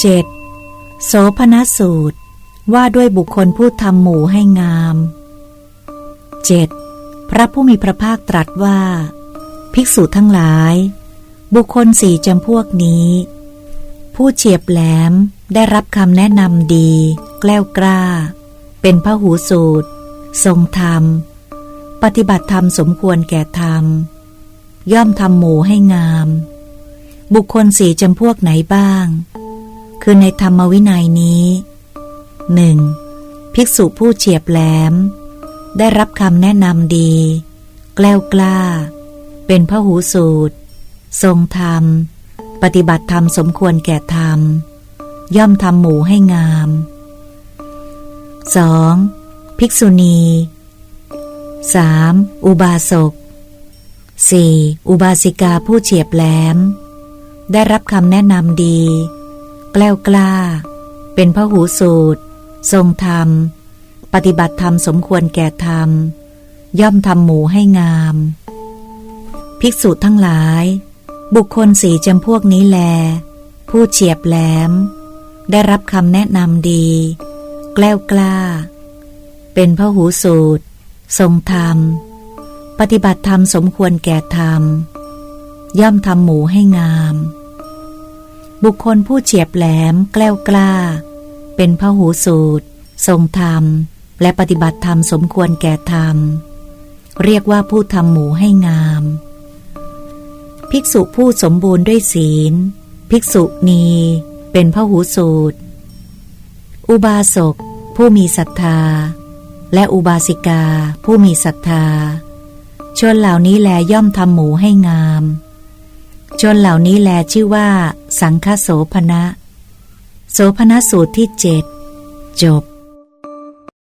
7. โสพณสูตร ว่าด้วยบุคคลผู้ทำหมู่ให้งาม 7. พระผู้มีพระภาคตรัสว่า ภิกษุทั้งหลาย บุคคลสี่จำพวกนี้ ผู้เฉียบแหลมได้รับคำแนะนำดี แกล้วกล้า เป็นพระหูสูตร ทรงธรรม ปฏิบัติธรรมสมควรแก่ธรรม ย่อมทำหมู่ให้งามบุคคลสี่จำพวกไหนบ้าง คือในธรรมวินัยนี้หนึ่งภิกษุผู้เฉียบแหลม ได้รับคำแนะนำดี แกล้วกล้า เป็นพระหูสูตร ทรงธรรม ปฏิบัติธรรมสมควรแก่ธรรม ย่อมทำหมู่ให้งาม 2. ภิกษุณี 3. อุบาสก 4. อุบาสิกาผู้เฉียบแหลม ได้รับคำแนะนำดี กล้วกล้า เป็นพระหูสูตร ทรงธรรม ปฏิบัติธรรมสมควรแก่ธรรม ย่อมทำหมูให้งาม ภิกษุทั้งหลาย บุคคลสี่จำพวกนี้แล ผู้เฉียบแหลม ได้รับคำแนะนำดี แกล้วกล้า เป็นพระหูสูตร ทรงธรรม ปฏิบัติธรรมสมควรแก่ธรรม ย่อมทำหมูให้งาม บุคคลผู้เฉียบแหลมแกล้วกล้า เป็นพระหูสูตร ทรงธรรม และปฏิบัติธรรมสมควรแก่ธรรม เรียกว่าผู้ทำหมูให้งาม ภิกษุผู้สมบูรณ์ด้วยศีล ภิกษุณี เป็นพระหูสูตร อุบาสกผู้มีศรัทธา และอุบาสิกาผู้มีศรัทธาชนเหล่านี้แลย่อมทำหมูให้งาม ชนเหล่านี้แลชื่อว่า สังฆโสภณะ โสภณสูตรที่เจ็ดจบ